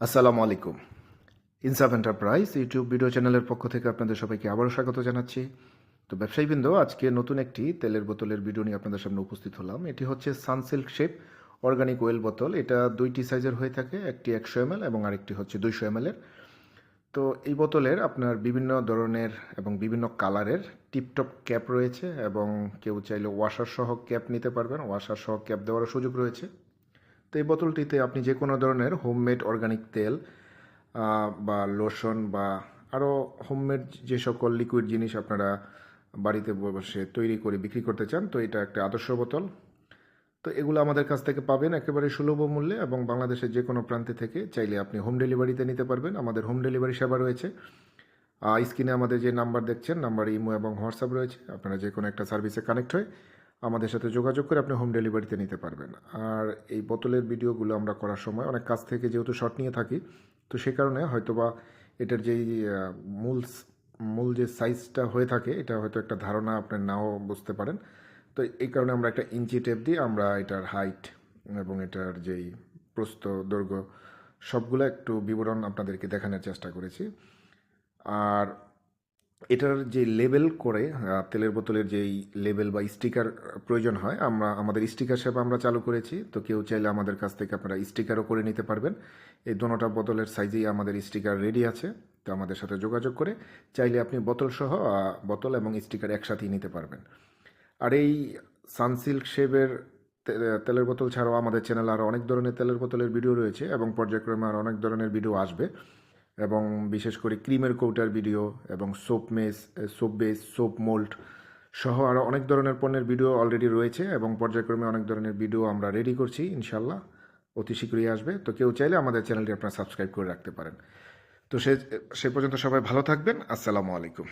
আসসালামু আলাইকুম। ইনসাফ এন্টারপ্রাইজ ইউটিউব ভিডিও চ্যানেলের পক্ষ থেকে আপনাদের সবাইকে আবারও স্বাগত জানাচ্ছি। তো ব্যবসায়ীবৃন্দ, আজকে নতুন একটি তেলের বোতলের ভিডিও নিয়ে আপনাদের সামনে উপস্থিত হলাম। এটি হচ্ছে সানসিল্ক শেপ অর্গানিক ওয়েল বোতল। এটা দুইটি সাইজের হয়ে থাকে, একটি একশো এম এবং আরেকটি হচ্ছে দুইশো এম তো এই বোতলের আপনার বিভিন্ন ধরনের এবং বিভিন্ন কালারের টিপটপ ক্যাপ রয়েছে এবং কেউ চাইলে ওয়াশার সহ ক্যাপ নিতে পারবেন। ওয়াশার সহ ক্যাপ দেওয়ারও সুযোগ রয়েছে। তো এই বোতলটিতে আপনি যে কোনো ধরনের হোমমেড অর্গানিক তেল বা লোশন বা আরও হোমমেড যে সকল লিকুইড জিনিস আপনারা বাড়িতে বসে তৈরি করে বিক্রি করতে চান, তো এটা একটা আদর্শ বোতল। তো এগুলো আমাদের কাছ থেকে পাবেন একেবারে সুলভ মূল্যে এবং বাংলাদেশের যে কোনো প্রান্তে থেকে চাইলে আপনি হোম ডেলিভারিতে নিতে পারবেন। আমাদের হোম ডেলিভারি সেবা রয়েছে। স্ক্রিনে আমাদের যে নাম্বার দেখছেন নাম্বার ইমো এবং হোয়াটসঅ্যাপ রয়েছে। আপনারা যে কোনো একটা সার্ভিসে কানেক্ট হয়ে আমাদের সাথে যোগাযোগ করে আপনি হোম ডেলিভারিতে নিতে পারবেন। আর এই বোতলের ভিডিওগুলো আমরা করার সময় অনেক কাছ থেকে যেহেতু শর্ট নিয়ে থাকি, তো সে কারণে হয়তোবা এটার যেই মূল মূল যে সাইজটা হয়ে থাকে, এটা হয়তো একটা ধারণা আপনার নাও বুঝতে পারেন। তো এই কারণে আমরা একটা ইঞ্চি টেপ দিয়ে আমরা এটার হাইট এবং এটার যেই প্রস্থ, দৈর্ঘ্য, সবগুলো একটু বিবরণ আপনাদেরকে দেখানোর চেষ্টা করেছি। আর এটার যে লেবেল করে তেলের বোতলের যেই লেবেল বা স্টিকার প্রয়োজন হয়, আমরা, আমাদের স্টিকার সেবা আমরা চালু করেছি, তো কেউ চাইলে আমাদের কাছ থেকে আপনারা স্টিকারও করে নিতে পারবেন। এই দোনোটা বোতলের সাইজেই আমাদের স্টিকার রেডি আছে, তো আমাদের সাথে যোগাযোগ করে চাইলে আপনি বোতল সহ বোতল এবং স্টিকার একসাথেই নিতে পারবেন। আর এই সানসিল্ক শেভের তেলের বোতল ছাড়াও আমাদের চ্যানেলে আরও অনেক ধরনের তেলের বোতলের ভিডিও রয়েছে এবং পর্যায়ক্রমে আরও অনেক ধরনের ভিডিও আসবে। এবং বিশেষ করে ক্রিমের কৌটার ভিডিও এবং soap mess soap base soap mould সহ আরও অনেক ধরনের পণ্যের ভিডিও অলরেডি রয়েছে এবং পর্যায়ক্রমে অনেক ধরনের ভিডিও আমরা রেডি করছি ইনশাল্লাহ অতি শীঘ্রই আসবে। তো কেউ চাইলে আমাদের চ্যানেলটি আপনারা সাবস্ক্রাইব করে রাখতে পারেন। তো সে সে পর্যন্ত সবাই ভালো থাকবেন। আসসালামু আলাইকুম।